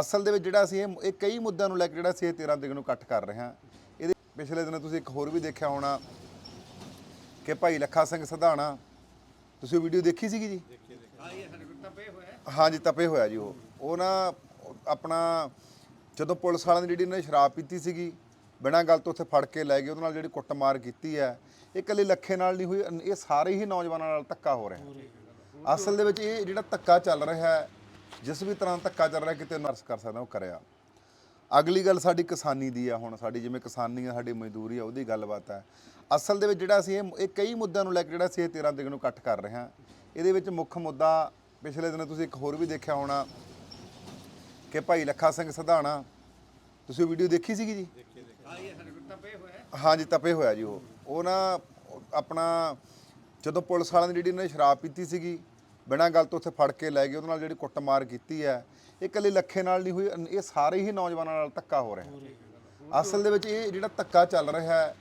ਅਸਲ ਦੇ ਵਿੱਚ ਜਿਹੜਾ ਅਸੀਂ ਇਹ ਇਹ ਕਈ ਮੁੱਦਿਆਂ ਨੂੰ ਲੈ ਕੇ ਜਿਹੜਾ ਅਸੀਂ ਇਹ 13 ਤਰੀਕ ਨੂੰ ਇਕੱਠ ਕਰ ਰਹੇ ਹਾਂ। ਇਹਦੇ ਪਿਛਲੇ ਦਿਨ ਤੁਸੀਂ ਇੱਕ ਹੋਰ ਵੀ ਦੇਖਿਆ ਹੋਣਾ ਕਿ ਭਾਈ ਲੱਖਾ ਸਿੰਘ ਸਧਾਣਾ, ਤੁਸੀਂ ਉਹ ਵੀਡੀਓ ਦੇਖੀ ਸੀਗੀ ਜੀ? ਹਾਂਜੀ ਤਪੇ ਹੋਇਆ ਜੀ ਉਹ। ਉਹ ਨਾ ਆਪਣਾ ਜਦੋਂ ਪੁਲਿਸ ਵਾਲਿਆਂ ਦੀ ਜਿਹੜੀ ਨੇ ਸ਼ਰਾਬ ਪੀਤੀ ਸੀਗੀ, ਬਿਨਾਂ ਗੱਲ ਤੋਂ ਉੱਥੇ ਫੜ ਕੇ ਲੈ ਗਏ, ਉਹਦੇ ਨਾਲ ਜਿਹੜੀ ਕੁੱਟਮਾਰ ਕੀਤੀ ਹੈ, ਇਹ ਇਕੱਲੇ ਲੱਖੇ ਨਾਲ ਨਹੀਂ ਹੋਈ, ਇਹ ਸਾਰੇ ਹੀ ਨੌਜਵਾਨਾਂ ਨਾਲ ਧੱਕਾ ਹੋ ਰਿਹਾ। ਅਸਲ ਦੇ ਵਿੱਚ ਇਹ ਜਿਹੜਾ ਧੱਕਾ ਚੱਲ ਰਿਹਾ ਹੈ ਜਿਸ ਵੀ ਤਰ੍ਹਾਂ ਧੱਕਾ ਚੱਲ ਰਿਹਾ, ਕਿਤੇ ਨਰਸ ਕਰ ਸਕਦਾ, ਉਹ ਕਰਿਆ। ਅਗਲੀ ਗੱਲ ਸਾਡੀ ਕਿਸਾਨੀ ਦੀ ਆ ਹੁਣ, ਸਾਡੀ ਜਿਵੇਂ ਕਿਸਾਨੀ ਆ, ਸਾਡੀ ਮਜ਼ਦੂਰੀ ਆ, ਉਹਦੀ ਗੱਲਬਾਤ ਹੈ ਅਸਲ ਦੇ ਵਿੱਚ ਜਿਹੜਾ ਅਸੀਂ ਇਹ ਇਹ ਕਈ ਮੁੱਦਿਆਂ ਨੂੰ ਲੈ ਕੇ ਜਿਹੜਾ ਅਸੀਂ ਇਹ 13 ਤਰੀਕ ਨੂੰ ਇਕੱਠ ਕਰ ਰਹੇ ਹਾਂ। ਇਹਦੇ ਵਿੱਚ ਮੁੱਖ ਮੁੱਦਾ ਪਿਛਲੇ ਦਿਨ ਤੁਸੀਂ ਇੱਕ ਹੋਰ ਵੀ ਦੇਖਿਆ ਹੋਣਾ ਕਿ ਭਾਈ ਲੱਖਾ ਸਿੰਘ ਸਧਾਣਾ, ਤੁਸੀਂ ਵੀਡੀਓ ਦੇਖੀ ਸੀਗੀ ਜੀ? ਹਾਂਜੀ, ਤਪੇ ਹੋਇਆ ਜੀ ਉਹ। ਉਹ ਨਾ ਆਪਣਾ ਜਦੋਂ ਪੁਲਿਸ ਵਾਲਿਆਂ ਦੀ ਜਿਹੜੀ ਨੇ ਸ਼ਰਾਬ ਪੀਤੀ ਸੀਗੀ ਬਿਨਾਂ ਗੱਲ ਤੋਂ ਉੱਥੇ ਫੜ ਕੇ ਲੈ ਗਏ, ਉਹਦੇ ਨਾਲ ਜਿਹੜੀ ਕੁੱਟਮਾਰ ਕੀਤੀ ਹੈ, ਇਹ ਇਕੱਲੇ ਲੱਖੇ ਨਾਲ ਨਹੀਂ ਹੋਈ ਇਹ ਸਾਰੇ ਹੀ ਨੌਜਵਾਨਾਂ ਨਾਲ ਧੱਕਾ ਹੋ ਰਿਹਾ। ਅਸਲ ਦੇ ਵਿੱਚ ਇਹ ਜਿਹੜਾ ਧੱਕਾ ਚੱਲ ਰਿਹਾ ਹੈ,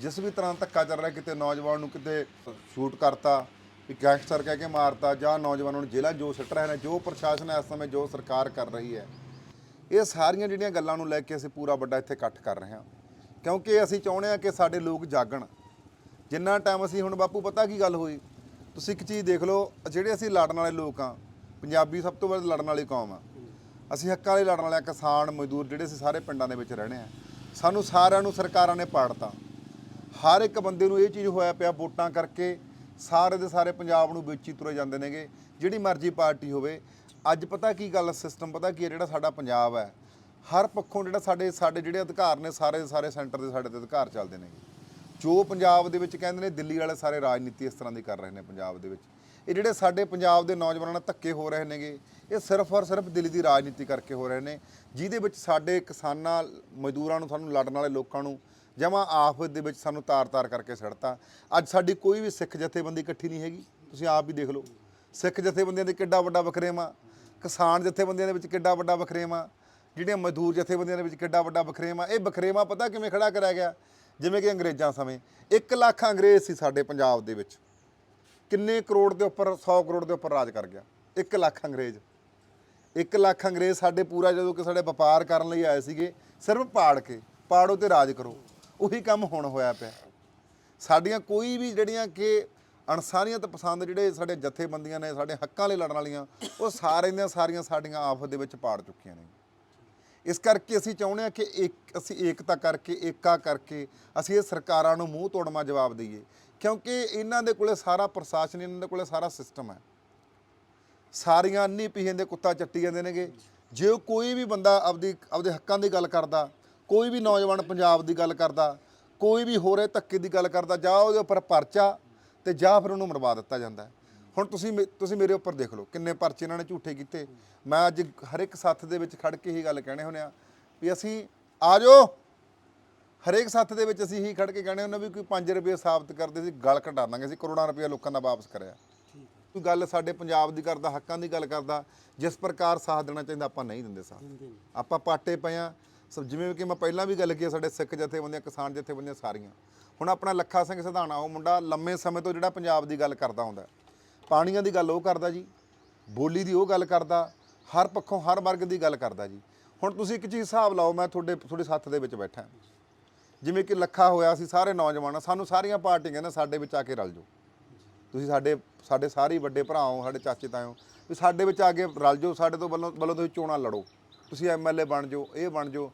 ਜਿਸ ਵੀ ਤਰ੍ਹਾਂ ਧੱਕਾ ਚੱਲ ਰਿਹਾ, ਕਿਤੇ ਨੌਜਵਾਨ ਨੂੰ ਕਿਤੇ ਸ਼ੂਟ ਕਰਤਾ, ਵੀ ਗੈਂਗਸਟਰ ਕਹਿ ਕੇ ਮਾਰਤਾ, ਜਾਂ ਨੌਜਵਾਨਾਂ ਨੂੰ ਜੇਲ੍ਹਾਂ ਜੋ ਸਿੱਟ ਰਹੇ ਨੇ, ਜੋ ਪ੍ਰਸ਼ਾਸਨ ਇਸ ਸਮੇਂ ਜੋ ਸਰਕਾਰ ਕਰ ਰਹੀ ਹੈ, ਇਹ ਸਾਰੀਆਂ ਜਿਹੜੀਆਂ ਗੱਲਾਂ ਨੂੰ ਲੈ ਕੇ ਅਸੀਂ ਪੂਰਾ ਵੱਡਾ ਇੱਥੇ ਇਕੱਠ ਕਰ ਰਹੇ ਹਾਂ। ਕਿਉਂਕਿ ਅਸੀਂ ਚਾਹੁੰਦੇ ਹਾਂ ਕਿ ਸਾਡੇ ਲੋਕ ਜਾਗਣ। ਜਿੰਨਾ ਟਾਈਮ ਅਸੀਂ ਹੁਣ ਬਾਪੂ ਪਤਾ ਕੀ ਗੱਲ ਹੋਈ? ਤੁਸੀਂ ਇੱਕ ਚੀਜ਼ ਦੇਖ ਲਓ ਜਿਹੜੇ ਅਸੀਂ ਲੜਨ ਵਾਲੇ ਲੋਕ ਆ ਪੰਜਾਬੀ ਸਭ ਤੋਂ ਵੱਧ ਲੜਨ ਵਾਲੀ ਕੌਮ ਆ। ਅਸੀਂ ਹੱਕਾਂ ਲਈ ਲੜਨ ਵਾਲੇ ਆ, ਕਿਸਾਨ ਮਜ਼ਦੂਰ ਜਿਹੜੇ ਅਸੀਂ ਸਾਰੇ ਪਿੰਡਾਂ ਦੇ ਵਿੱਚ ਰਹਿਣੇ ਆ ਸਾਨੂੰ ਸਾਰਿਆਂ ਨੂੰ ਸਰਕਾਰਾਂ ਨੇ ਪਾੜਤਾ। ਹਰ ਇੱਕ ਬੰਦੇ ਨੂੰ ਇਹ ਚੀਜ਼ ਹੋਇਆ ਪਿਆ ਵੋਟਾਂ ਕਰਕੇ ਸਾਰੇ ਦੇ ਸਾਰੇ ਪੰਜਾਬ ਨੂੰ ਵੇਚੀ ਤੁਰੇ ਜਾਂਦੇ ਨੇਗੇ ਜਿਹੜੀ ਮਰਜ਼ੀ ਪਾਰਟੀ ਹੋਵੇ। ਅੱਜ ਪਤਾ ਕੀ ਗੱਲ ਸਿਸਟਮ ਪਤਾ ਕੀ ਹੈ ਜਿਹੜਾ ਸਾਡਾ ਪੰਜਾਬ ਹੈ ਹਰ ਪੱਖੋਂ ਜਿਹੜਾ ਸਾਡੇ ਸਾਡੇ ਜਿਹੜੇ ਅਧਿਕਾਰ ਨੇ ਸਾਰੇ ਦੇ ਸਾਰੇ ਸੈਂਟਰ ਦੇ ਸਾਡੇ ਤੇ ਅਧਿਕਾਰ ਚੱਲਦੇ ਨੇਗੇ। ਜੋ ਪੰਜਾਬ ਦੇ ਵਿੱਚ ਕਹਿੰਦੇ ਨੇ ਦਿੱਲੀ ਵਾਲੇ ਸਾਰੇ ਰਾਜਨੀਤੀ ਇਸ ਤਰ੍ਹਾਂ ਦੀ ਕਰ ਰਹੇ ਨੇ ਪੰਜਾਬ ਦੇ ਵਿੱਚ। ਇਹ ਜਿਹੜੇ ਸਾਡੇ ਪੰਜਾਬ ਦੇ ਨੌਜਵਾਨਾਂ ਨਾਲ ਧੱਕੇ ਹੋ ਰਹੇ ਨੇਗੇ, ਇਹ ਸਿਰਫ ਔਰ ਸਿਰਫ ਦਿੱਲੀ ਦੀ ਰਾਜਨੀਤੀ ਕਰਕੇ ਹੋ ਰਹੇ ਨੇ, ਜਿਹਦੇ ਵਿੱਚ ਸਾਡੇ ਕਿਸਾਨਾਂ, ਮਜ਼ਦੂਰਾਂ ਨੂੰ ਸਾਨੂੰ ਲੜਨ ਵਾਲੇ ਲੋਕਾਂ ਨੂੰ ਜਮਾ ਆਫਤ ਦੇ ਵਿੱਚ ਸਾਨੂੰ ਤਾਰ-ਤਾਰ ਕਰਕੇ ਛੱਡਤਾ ਅੱਜ ਸਾਡੀ ਕੋਈ ਵੀ ਸਿੱਖ ਜਥੇਬੰਦੀ ਇਕੱਠੀ ਨਹੀਂ ਹੈਗੀ, ਤੁਸੀਂ ਆਪ ਹੀ ਦੇਖ ਲਓ। ਸਿੱਖ ਜਥੇਬੰਦੀਆਂ ਦੇ ਕਿੱਡਾ ਵੱਡਾ ਵਖਰੇਵਾ ਕਿਸਾਨ ਜਥੇਬੰਦੀਆਂ ਦੇ ਵਿੱਚ ਕਿੱਡਾ ਵੱਡਾ ਵਖਰੇਵਾ ਜਿਹੜੀਆਂ ਮਜ਼ਦੂਰ ਜਥੇਬੰਦੀਆਂ ਦੇ ਵਿੱਚ ਕਿੱਡਾ ਵੱਡਾ ਵਖਰੇਵਾ ਇਹ ਵਖਰੇਵਾ ਪਤਾ ਕਿਵੇਂ ਖੜਾ ਕਰਿਆ ਗਿਆ? ਜਿਵੇਂ ਕਿ ਅੰਗਰੇਜ਼ਾਂ ਸਮੇਂ 1 ਲੱਖ ਅੰਗਰੇਜ਼ ਸੀ ਸਾਡੇ ਪੰਜਾਬ ਦੇ ਵਿੱਚ। ਕਿੰਨੇ ਕਰੋੜ ਦੇ ਉੱਪਰ 100 ਕਰੋੜ ਦੇ ਉੱਪਰ ਰਾਜ ਕਰ ਗਿਆ। 1 ਲੱਖ ਅੰਗਰੇਜ਼। 1 ਲੱਖ ਅੰਗਰੇਜ਼ ਸਾਡੇ ਪੂਰਾ ਜਦੋਂ ਕਿ ਸਾਡੇ ਵਪਾਰ ਕਰਨ ਲਈ ਆਏ ਸੀਗੇ, ਸਿਰਫ ਪਾੜ ਕੇ, ਪਾੜੋ ਤੇ ਰਾਜ ਕਰੋ। ਉਹੀ ਕੰਮ ਹੁਣ ਹੋਇਆ ਪਿਆ। ਸਾਡੀਆਂ ਕੋਈ ਵੀ ਜਿਹੜੀਆਂ ਕਿ ਅਣਸਾਰੀਅਤ ਪਸੰਦ ਜਿਹੜੇ ਸਾਡੇ ਜਥੇਬੰਦੀਆਂ ਨੇ, ਸਾਡੇ ਹੱਕਾਂ ਲਈ ਲੜਨ ਵਾਲੀਆਂ, ਉਹ ਸਾਰੇ ਦੀਆਂ ਸਾਰੀਆਂ ਸਾਡੀਆਂ ਆਫਤ ਦੇ ਵਿੱਚ ਪਾੜ ਚੁੱਕੀਆਂ ਨੇ। ਇਸ ਕਰਕੇ ਅਸੀਂ ਚਾਹੁੰਦੇ ਹਾਂ ਕਿ ਇੱਕ ਅਸੀਂ ਏਕਤਾ ਕਰਕੇ ਏਕਾ ਕਰਕੇ ਅਸੀਂ ਇਹ ਸਰਕਾਰਾਂ ਨੂੰ ਮੂੰਹ ਤੋੜਮਾ ਜਵਾਬ ਦਈਏ। ਕਿਉਂਕਿ ਇਹਨਾਂ ਦੇ ਕੋਲੇ ਸਾਰਾ ਪ੍ਰਸ਼ਾਸਨ, ਇਹਨਾਂ ਦੇ ਕੋਲੇ ਸਾਰਾ ਸਿਸਟਮ ਹੈ। ਸਾਰੀਆਂ ਅੰਨੀ ਪੀਹੇ ਦੇ ਕੁੱਤਾ ਚੱਟੀ ਜਾਂਦੇ ਨੇਗੇ। ਜੇ ਉਹ ਕੋਈ ਵੀ ਬੰਦਾ ਆਪਦੀ, ਆਪਦੇ ਹੱਕਾਂ ਦੀ ਗੱਲ ਕਰਦਾ, ਕੋਈ ਵੀ ਨੌਜਵਾਨ ਪੰਜਾਬ ਦੀ ਗੱਲ ਕਰਦਾ, ਕੋਈ ਵੀ ਹੋ ਧੱਕੇ ਦੀ ਗੱਲ ਕਰਦਾ, ਜਾਂ ਉਹਦੇ ਉੱਪਰ ਪਰਚਾ ਤੇ ਜਾਂ ਫਿਰ ਉਹਨੂੰ ਮਰਵਾ ਦਿੱਤਾ ਜਾਂਦਾ ਹੁਣ ਤੁਸੀਂ ਮੇ- ਤੁਸੀਂ ਮੇਰੇ ਉੱਪਰ ਦੇਖ ਲਓ ਕਿੰਨੇ ਪਰਚੇ ਇਹਨਾਂ ਨੇ ਝੂਠੇ ਕੀਤੇ। ਮੈਂ ਅੱਜ ਹਰ ਇੱਕ ਸੱਥ ਦੇ ਵਿੱਚ ਖੜ ਕੇ ਹੀ ਗੱਲ ਕਹਿਣੇ ਹੁੰਦੇ ਆ ਵੀ ਅਸੀਂ ਆ ਜਾਓ। ਹਰੇਕ ਸੱਥ ਦੇ ਵਿੱਚ ਅਸੀਂ ਹੀ ਖੜ ਕੇ ਕਹਿੰਦੇ ਹੁੰਦੇ ਵੀ ਕੋਈ 5 ਰੁਪਏ ਸਾਬਤ ਕਰਦੇ ਸੀ ਗਲ ਘਟਾ ਦਾਂਗੇ ਅਸੀਂ ਕਰੋੜਾਂ ਰੁਪਏ ਲੋਕਾਂ ਦਾ ਵਾਪਸ ਕਰਿਆ। ਕੋਈ ਗੱਲ ਸਾਡੇ ਪੰਜਾਬ ਦੀ ਕਰਦਾ ਹੱਕਾਂ ਦੀ ਗੱਲ ਕਰਦਾ ਜਿਸ ਪ੍ਰਕਾਰ ਸਾਥ ਦੇਣਾ ਚਾਹੀਦਾ ਆਪਾਂ ਨਹੀਂ ਦਿੰਦੇ ਸਾਥ। ਆਪਾਂ ਪਾਟੇ ਪਏ ਆ ਸਭ ਜਿਵੇਂ ਕਿ ਮੈਂ ਪਹਿਲਾਂ ਵੀ ਗੱਲ ਕੀਤੀ ਆ, ਸਾਡੇ ਸਿੱਖ ਜਥੇਬੰਦੀਆਂ ਕਿਸਾਨ ਜਥੇਬੰਦੀਆਂ ਸਾਰੀਆਂ। ਹੁਣ ਆਪਣਾ ਲੱਖਾ ਸਿੰਘ ਸਿਧਾਣਾ ਉਹ ਮੁੰਡਾ ਲੰਮੇ ਸਮੇਂ ਤੋਂ ਜਿਹੜਾ ਪੰਜਾਬ ਦੀ ਗੱਲ ਕਰਦਾ ਹੁੰਦਾ। ਪਾਣੀਆਂ ਦੀ ਗੱਲ ਉਹ ਕਰਦਾ ਜੀ, ਬੋਲੀ ਦੀ ਉਹ ਗੱਲ ਕਰਦਾ, ਹਰ ਪੱਖੋਂ ਹਰ ਵਰਗ ਦੀ ਗੱਲ ਕਰਦਾ ਜੀ। ਹੁਣ ਤੁਸੀਂ ਇੱਕ ਚੀਜ਼ ਹਿਸਾਬ ਲਾਓ, ਮੈਂ ਤੁਹਾਡੇ ਤੁਹਾਡੇ ਸੱਥ ਦੇ ਵਿੱਚ ਬੈਠਾ। ਜਿਵੇਂ ਕਿ ਲੱਖਾ ਹੋਇਆ ਸੀ ਸਾਰੇ ਨੌਜਵਾਨ, ਸਾਨੂੰ ਸਾਰੀਆਂ ਪਾਰਟੀਆਂ ਕਹਿੰਦੇ ਸਾਡੇ ਵਿੱਚ ਆ ਕੇ ਰਲ ਜਾਓ। ਤੁਸੀਂ ਸਾਡੇ ਸਾਡੇ ਸਾਰੇ ਵੱਡੇ ਭਰਾ ਹੋ, ਸਾਡੇ ਚਾਚੇ ਤਾਏ ਹੋ, ਵੀ ਸਾਡੇ ਵਿੱਚ ਆ ਕੇ ਰਲ ਜਾਓ, ਸਾਡੇ ਤੋਂ ਵੱਲੋਂ ਵੱਲੋਂ ਤੁਸੀਂ ਚੋਣਾਂ ਲੜੋ। ਤੁਸੀਂ ਐਮਐਲਏ ਬਣ ਜਾਓ, ਇਹ ਬਣ ਜਾਓ।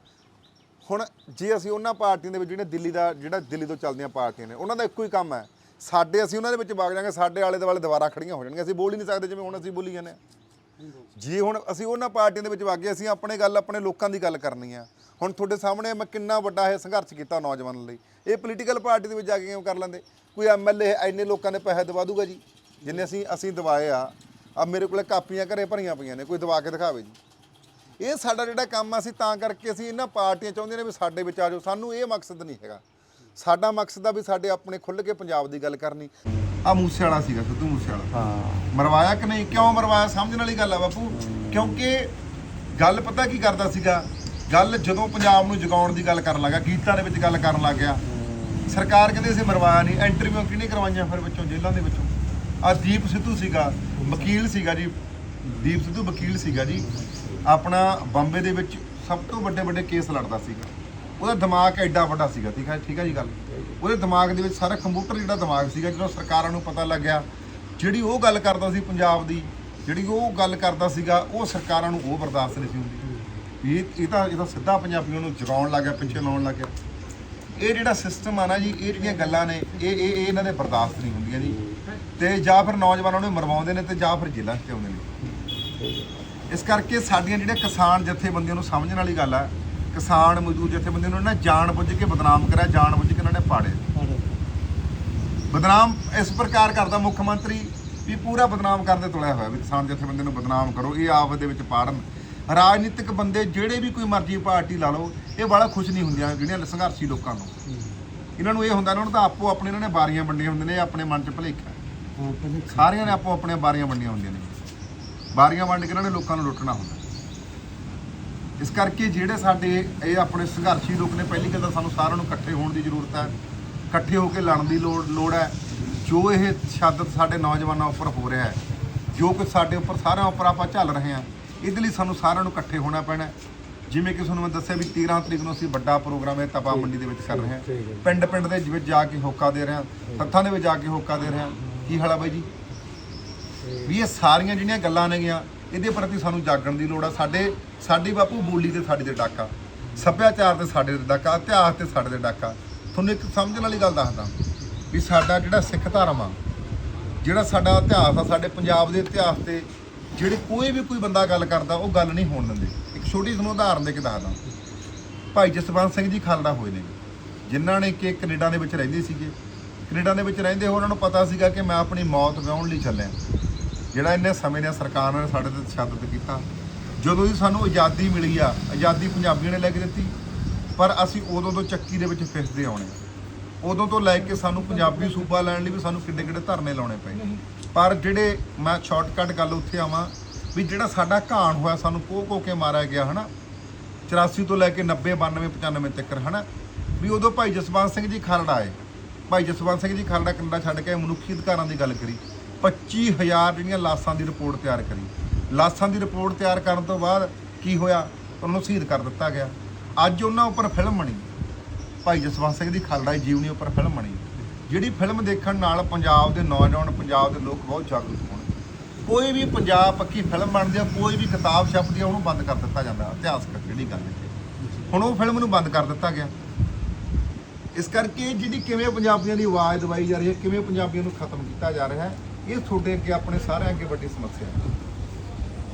ਹੁਣ ਜੇ ਅਸੀਂ ਉਹਨਾਂ ਪਾਰਟੀਆਂ ਦੇ ਵਿੱਚ, ਜਿਹੜੇ ਦਿੱਲੀ ਦਾ, ਜਿਹੜਾ ਦਿੱਲੀ ਤੋਂ ਚੱਲਦੀਆਂ ਪਾਰਟੀਆਂ ਨੇ, ਉਹਨਾਂ ਦਾ ਇੱਕੋ ਹੀ ਕੰਮ ਹੈ ਸਾਡੇ ਅਸੀਂ ਉਹਨਾਂ ਦੇ ਵਿੱਚ ਵਗ ਜਾਾਂਗੇ ਸਾਡੇ ਆਲੇ ਦੁਆਲੇ ਦੁਬਾਰਾ ਖੜੀਆਂ ਹੋ ਜਾਣਗੀਆਂ। ਅਸੀਂ ਬੋਲ ਹੀ ਨਹੀਂ ਸਕਦੇ ਜਿਵੇਂ ਹੁਣ ਅਸੀਂ ਬੋਲੀ ਜਾਂਦੇ ਹਾਂ। ਜੀ ਹੁਣ ਅਸੀਂ ਉਹਨਾਂ ਪਾਰਟੀਆਂ ਦੇ ਵਿੱਚ ਵਗ ਗਏ, ਅਸੀਂ ਆਪਣੇ ਗੱਲ, ਆਪਣੇ ਲੋਕਾਂ ਦੀ ਗੱਲ ਕਰਨੀ ਆ। ਹੁਣ ਤੁਹਾਡੇ ਸਾਹਮਣੇ ਮੈਂ ਕਿੰਨਾ ਵੱਡਾ ਇਹ ਸੰਘਰਸ਼ ਕੀਤਾ ਨੌਜਵਾਨਾਂ ਲਈ। ਇਹ ਪੋਲੀਟੀਕਲ ਪਾਰਟੀ ਦੇ ਵਿੱਚ ਜਾ ਕੇ ਕਿਉਂ ਕਰ ਲੈਂਦੇ? ਕੋਈ ਐਮਐਲਏ ਇੰਨੇ ਲੋਕਾਂ ਦੇ ਪੈਸੇ ਦਵਾ ਦੂਗਾ ਜੀ? ਜਿੰਨੇ ਅਸੀਂ ਅਸੀਂ ਦਵਾਏ ਆ ਆ ਮੇਰੇ ਕੋਲੇ ਕਾਪੀਆਂ ਘਰੇ ਭਰੀਆਂ ਪਈਆਂ ਨੇ, ਕੋਈ ਦਵਾ ਕੇ ਦਿਖਾਵੇ ਜੀ। ਇਹ ਸਾਡਾ ਜਿਹੜਾ ਕੰਮ ਆ, ਅਸੀਂ ਤਾਂ ਕਰਕੇ ਅਸੀਂ ਇਹਨਾਂ ਪਾਰਟੀਆਂ ਚਾਹੁੰਦੇ ਨੇ ਵੀ ਸਾਡੇ ਵਿੱਚ ਆ ਜਾਓ। ਸਾਨੂੰ ਇਹ ਮਕਸਦ ਨਹੀਂ ਹੈਗਾ। ਸਾਡਾ ਮਕਸਦ ਆ ਵੀ ਸਾਡੇ ਆਪਣੇ ਖੁੱਲ੍ਹ ਕੇ ਪੰਜਾਬ ਦੀ ਗੱਲ ਕਰਨੀ। ਆ ਮੂਸੇ ਵਾਲਾ ਸੀਗਾ ਸਿੱਧੂ ਮੂਸੇ ਵਾਲਾ ਹਾਂ। ਮਰਵਾਇਆ ਕਿ ਨਹੀਂ? ਕਿਉਂ ਮਰਵਾਇਆ? ਸਮਝਣ ਵਾਲੀ ਗੱਲ ਆ ਬਾਪੂ। ਕਿਉਂਕਿ ਗੱਲ ਪਤਾ ਕੀ ਕਰਦਾ ਸੀਗਾ? ਗੱਲ ਜਦੋਂ ਪੰਜਾਬ ਨੂੰ ਜਗਾਉਣ ਦੀ ਗੱਲ ਕਰਨ ਲੱਗਾ ਗੀਤਾਂ ਦੇ ਵਿੱਚ ਗੱਲ ਕਰਨ ਲੱਗ ਗਿਆ। ਸਰਕਾਰ ਕਹਿੰਦੇ ਅਸੀਂ ਮਰਵਾਇਆ ਨਹੀਂ। ਇੰਟਰਵਿਊ ਕਿਹਨੇ ਕਰਵਾਈਆਂ ਫਿਰ ਵਿੱਚੋਂ ਜੇਲ੍ਹਾਂ ਦੇ ਵਿੱਚੋਂ? ਆ ਦੀਪ ਸਿੱਧੂ ਸੀਗਾ ਵਕੀਲ ਸੀਗਾ ਜੀ। ਦੀਪ ਸਿੱਧੂ ਵਕੀਲ ਸੀਗਾ ਜੀ। ਆਪਣਾ ਬੰਬੇ ਦੇ ਵਿੱਚ ਸਭ ਤੋਂ ਵੱਡੇ ਵੱਡੇ ਕੇਸ ਲੜਦਾ ਸੀਗਾ। ਉਹਦਾ ਦਿਮਾਗ ਐਡਾ ਵੱਡਾ ਸੀਗਾ, ਠੀਕ ਹੈ ਠੀਕ ਹੈ ਜੀ ਗੱਲ। ਉਹਦੇ ਦਿਮਾਗ ਦੇ ਵਿੱਚ ਸਾਰਾ ਕੰਪਿਊਟਰ ਜਿਹੜਾ ਦਿਮਾਗ ਸੀਗਾ, ਜਦੋਂ ਸਰਕਾਰਾਂ ਨੂੰ ਪਤਾ ਲੱਗਿਆ, ਜਿਹੜੀ ਉਹ ਗੱਲ ਕਰਦਾ ਸੀ ਪੰਜਾਬ ਦੀ, ਜਿਹੜੀ ਉਹ ਗੱਲ ਕਰਦਾ ਸੀਗਾ, ਉਹ ਸਰਕਾਰਾਂ ਨੂੰ ਉਹ ਬਰਦਾਸ਼ਤ ਨਹੀਂ ਸੀ ਹੁੰਦੀ। ਵੀ ਇਹ ਇਹ ਤਾਂ ਇਹ ਤਾਂ ਸਿੱਧਾ ਪੰਜਾਬੀਆਂ ਨੂੰ ਜਗਾਉਣ ਲੱਗ ਗਿਆ, ਪਿੱਛੇ ਲਾਉਣ ਲੱਗ ਗਿਆ। ਇਹ ਜਿਹੜਾ ਸਿਸਟਮ ਆ ਨਾ ਜੀ, ਇਹ ਜਿਹੜੀਆਂ ਗੱਲਾਂ ਨੇ, ਇਹ ਇਹ ਇਹ ਇਹਨਾਂ ਦੇ ਬਰਦਾਸ਼ਤ ਨਹੀਂ ਹੁੰਦੀਆਂ ਜੀ। ਤੇ ਜਾਂ ਫਿਰ ਨੌਜਵਾਨਾਂ ਨੂੰ ਮਰਵਾਉਂਦੇ ਨੇ ਤੇ ਜਾਂ ਫਿਰ ਜੇਲ੍ਹਾਂ 'ਚ ਆਉਂਦੇ ਨੇ। ਇਸ ਕਰਕੇ ਸਾਡੀਆਂ ਜਿਹੜੀਆਂ ਕਿਸਾਨ ਜਥੇਬੰਦੀਆਂ ਨੂੰ ਸਮਝਣ ਵਾਲੀ ਗੱਲ ਆ ਕਿਸਾਨ ਮਜ਼ਦੂਰ ਜਥੇਬੰਦੀਆਂ ਨੂੰ ਜਾਣ ਬੁੱਝ ਕੇ ਬਦਨਾਮ ਕਰਿਆ ਜਾਣ ਬੁੱਝ ਕੇ ਇਹਨਾਂ ਨੇ ਪਾੜੇ। ਬਦਨਾਮ ਇਸ ਪ੍ਰਕਾਰ ਕਰਦਾ ਮੁੱਖ ਮੰਤਰੀ ਵੀ ਪੂਰਾ ਬਦਨਾਮ ਕਰਦੇ ਤੁਲਿਆ ਹੋਇਆ ਵੀ ਕਿਸਾਨ ਜਥੇਬੰਦੀ ਨੂੰ ਬਦਨਾਮ ਕਰੋ ਇਹ ਆਪ ਦੇ ਵਿੱਚ ਪਾੜਨ। ਰਾਜਨੀਤਿਕ ਬੰਦੇ ਜਿਹੜੇ ਵੀ ਕੋਈ ਮਰਜ਼ੀ ਪਾਰਟੀ ਲਾ ਲਓ ਇਹ ਬੜਾ ਖੁਸ਼ ਨਹੀਂ ਹੁੰਦੀਆਂ ਜਿਹੜੀਆਂ ਸੰਘਰਸ਼ੀ ਲੋਕਾਂ ਨੂੰ। ਇਹਨਾਂ ਨੂੰ ਇਹ ਹੁੰਦਾ ਇਹਨਾਂ ਨੂੰ ਤਾਂ ਆਪੋ ਆਪਣੇ ਇਹਨਾਂ ਨੇ ਬਾਰੀਆਂ ਵੰਡੀਆਂ ਹੁੰਦੀਆਂ ਨੇ ਇਹ ਆਪਣੇ ਮਨ 'ਚ ਭੁਲੇਖਾ ਸਾਰਿਆਂ ਨੇ ਆਪੋ ਆਪਣੀਆਂ ਬਾਰੀਆਂ ਵੰਡੀਆਂ ਹੁੰਦੀਆਂ ਨੇ। ਬਾਰੀਆਂ ਵੰਡ ਕੇ ਇਹਨਾਂ ਨੇ ਲੋਕਾਂ ਨੂੰ ਲੁੱਟਣਾ ਹੁੰਦਾ। ਇਸ ਕਰਕੇ ਜਿਹੜੇ ਸਾਡੇ ਇਹ ਆਪਣੇ ਸੰਘਰਸ਼ੀ ਲੋਕ ਨੇ ਪਹਿਲੀ ਗੱਲ ਤਾਂ ਸਾਨੂੰ ਸਾਰਿਆਂ ਨੂੰ ਇਕੱਠੇ ਹੋਣ ਦੀ ਜ਼ਰੂਰਤ ਹੈ। ਇਕੱਠੇ ਹੋ ਕੇ ਲੜਨ ਦੀ ਲੋੜ ਲੋੜ ਹੈ। ਜੋ ਇਹ ਤਸ਼ੱਦਦ ਸਾਡੇ ਨੌਜਵਾਨਾਂ ਉੱਪਰ ਹੋ ਰਿਹਾ ਹੈ ਜੋ ਕੁਝ ਸਾਡੇ ਉੱਪਰ ਸਾਰਿਆਂ ਉੱਪਰ ਆਪਾਂ ਝੱਲ ਰਹੇ ਹਾਂ ਇਹਦੇ ਲਈ ਸਾਨੂੰ ਸਾਰਿਆਂ ਨੂੰ ਇਕੱਠੇ ਹੋਣਾ ਪੈਣਾ ਹੈ। ਜਿਵੇਂ ਕਿ ਤੁਹਾਨੂੰ ਮੈਂ ਦੱਸਿਆ ਵੀ 13 ਤਰੀਕ ਨੂੰ ਅਸੀਂ ਵੱਡਾ ਪ੍ਰੋਗਰਾਮ ਇਹ ਤਪਾ ਮੰਡੀ ਦੇ ਵਿੱਚ ਕਰ ਰਹੇ ਹਾਂ। ਪਿੰਡ ਪਿੰਡ ਦੇ ਵਿੱਚ ਜਾ ਕੇ ਹੋਕਾ ਦੇ ਰਹੇ ਹਾਂ ਸੱਥਾਂ ਦੇ ਵਿੱਚ ਜਾ ਕੇ ਹੋਕਾ ਦੇ ਰਹੇ ਹਾਂ। ਕੀ ਹਾਲ ਬਾਈ ਜੀ? ਵੀ ਇਹ ਸਾਰੀਆਂ ਜਿਹੜੀਆਂ ਗੱਲਾਂ ਨੇਗੀਆਂ ਇਹਦੇ ਪ੍ਰਤੀ ਸਾਨੂੰ ਜਾਗਣ ਦੀ ਲੋੜ ਆ। ਸਾਡੇ ਸਾਡੀ ਬਾਪੂ ਬੋਲੀ ਤੇ ਸਾਡੇ ਤੇ ਡਾਕਾ। ਸੱਭਿਆਚਾਰ ਤੇ ਸਾਡੇ ਤੇ ਡਾਕਾ, ਇਤਿਹਾਸ ਤੇ ਸਾਡੇ ਤੇ ਡਾਕਾ। ਤੁਹਾਨੂੰ ਇੱਕ ਸਮਝਣ ਵਾਲੀ ਗੱਲ ਦੱਸਦਾ ਵੀ ਸਾਡਾ ਜਿਹੜਾ ਸਿੱਖ ਧਰਮ ਆ, ਜਿਹੜਾ ਸਾਡਾ ਇਤਿਹਾਸ ਆ, ਸਾਡੇ ਪੰਜਾਬ ਦੇ ਇਤਿਹਾਸ ਤੇ ਜਿਹੜੇ ਕੋਈ ਵੀ ਕੋਈ ਬੰਦਾ ਗੱਲ ਕਰਦਾ, ਉਹ ਗੱਲ ਨਹੀਂ ਹੋਣ ਦਿੰਦੇ। ਇੱਕ ਛੋਟੀ ਤੁਹਾਨੂੰ ਉਦਾਹਰਨ ਦੇ ਕੇ ਦੱਸਦਾ। ਭਾਈ ਜਸਵੰਤ ਸਿੰਘ ਜੀ ਖਾਲੜਾ ਹੋਏ ਨੇ। ਜਿਨ੍ਹਾਂ ਨੇ ਕਿ ਕੈਨੇਡਾ ਦੇ ਵਿੱਚ ਰਹਿੰਦੇ ਸੀਗੇ। ਕੈਨੇਡਾ ਦੇ ਵਿੱਚ ਰਹਿੰਦੇ ਹੋਏ ਉਹਨਾਂ ਨੂੰ ਪਤਾ ਸੀਗਾ ਕਿ ਮੈਂ ਆਪਣੀ ਮੌਤ ਵਿਆਉਣ ਲਈ ਚੱਲਿਆ। ਜਿਹੜਾ ਇੰਨੇ ਸਮੇਂ ਦੀਆਂ ਸਰਕਾਰ ਨੇ ਸਾਡੇ ਤੇ ਤਸ਼ੱਦਦ ਕੀਤਾ, ਜਦੋਂ ਦੀ ਸਾਨੂੰ ਆਜ਼ਾਦੀ ਮਿਲੀ ਆ, ਆਜ਼ਾਦੀ ਪੰਜਾਬੀਆਂ ਨੇ ਲੈ ਕੇ ਦਿੱਤੀ, ਪਰ ਅਸੀਂ ਉਦੋਂ ਤੋਂ ਚੱਕੀ ਦੇ ਵਿੱਚ ਫਿਸਦੇ ਆਉਣੇ ਉਦੋਂ ਤੋਂ ਲੈ ਕੇ ਸਾਨੂੰ ਪੰਜਾਬੀ ਸੂਬਾ ਲੈਣ ਲਈ ਵੀ ਸਾਨੂੰ ਕਿੱਡੇ ਕਿੱਡੇ ਧਰਨੇ ਲਾਉਣੇ ਪਏ। ਪਰ ਜਿਹੜੇ ਮੈਂ ਸ਼ਾਰਟਕਟ ਗੱਲ ਉੱਥੇ ਆਵਾਂ, ਵੀ ਜਿਹੜਾ ਸਾਡਾ ਘਾਣ ਹੋਇਆ, ਸਾਨੂੰ ਕੋਹ ਕੋਹ ਕੇ ਮਾਰਿਆ ਗਿਆ, ਹਨਾ? 84 ਤੋਂ ਲੈ ਕੇ 90 92 95 ਤੱਕ, ਹਨਾ? ਵੀ ਉਦੋਂ ਭਾਈ ਜਸਵੰਤ ਸਿੰਘ ਜੀ ਖਾਲੜਾ ਆਏ। ਭਾਈ ਜਸਵੰਤ ਸਿੰਘ ਜੀ ਖਾਲੜਾ ਕੈਨੇਡਾ ਛੱਡ ਕੇ ਮਨੁੱਖੀ ਅਧਿਕਾਰਾਂ ਦੀ ਗੱਲ ਕਰੀ। 25000 ਜਿਹੜੀਆਂ ਲਾਸ਼ਾਂ ਦੀ ਰਿਪੋਰਟ ਤਿਆਰ ਕਰੀ। ਲਾਸ਼ਾਂ ਦੀ ਰਿਪੋਰਟ ਤਿਆਰ ਕਰਨ ਤੋਂ ਬਾਅਦ ਕੀ ਹੋਇਆ? ਉਹਨੂੰ ਸ਼ਹੀਦ ਕਰ ਦਿੱਤਾ ਗਿਆ। ਅੱਜ ਉਹਨਾਂ ਉੱਪਰ ਫਿਲਮ ਬਣੀ। ਭਾਈ ਜਸਵੰਤ ਸਿੰਘ ਦੀ ਖਾਲੜਾ ਜੀਵਨੀ ਉੱਪਰ ਫਿਲਮ ਬਣੀ। ਜਿਹੜੀ ਫਿਲਮ ਦੇਖਣ ਨਾਲ ਪੰਜਾਬ ਦੇ ਨੌਜਵਾਨ, ਪੰਜਾਬ ਦੇ ਲੋਕ ਬਹੁਤ ਜਾਗਰੂਕ ਹੋਣ। ਕੋਈ ਵੀ ਪੰਜਾਬ ਪੱਕੀ ਫਿਲਮ ਬਣਦੀ ਆ, ਕੋਈ ਵੀ ਕਿਤਾਬ ਛਪਦੀ ਆ, ਉਹਨੂੰ ਬੰਦ ਕਰ ਦਿੱਤਾ ਜਾਂਦਾ। ਇਤਿਹਾਸਕ ਜਿਹੜੀ ਗੱਲ ਹੈ। ਹੁਣ ਉਹ ਫਿਲਮ ਨੂੰ ਬੰਦ ਕਰ ਦਿੱਤਾ ਗਿਆ। ਇਸ ਕਰਕੇ ਜਿਹੜੀ ਕਿਵੇਂ ਪੰਜਾਬੀਆਂ ਦੀ ਆਵਾਜ਼ ਦਵਾਈ ਜਾ ਰਹੀ ਹੈ, ਕਿਵੇਂ ਪੰਜਾਬੀਆਂ ਨੂੰ ਖਤਮ ਕੀਤਾ ਜਾ ਰਿਹਾ ਹੈ ਇਹ ਤੁਹਾਡੇ ਅੱਗੇ ਆਪਣੇ ਸਾਰਿਆਂ ਅੱਗੇ ਵੱਡੀ ਸਮੱਸਿਆ ਹੈ।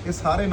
ਇਹ ਸਾਰੇ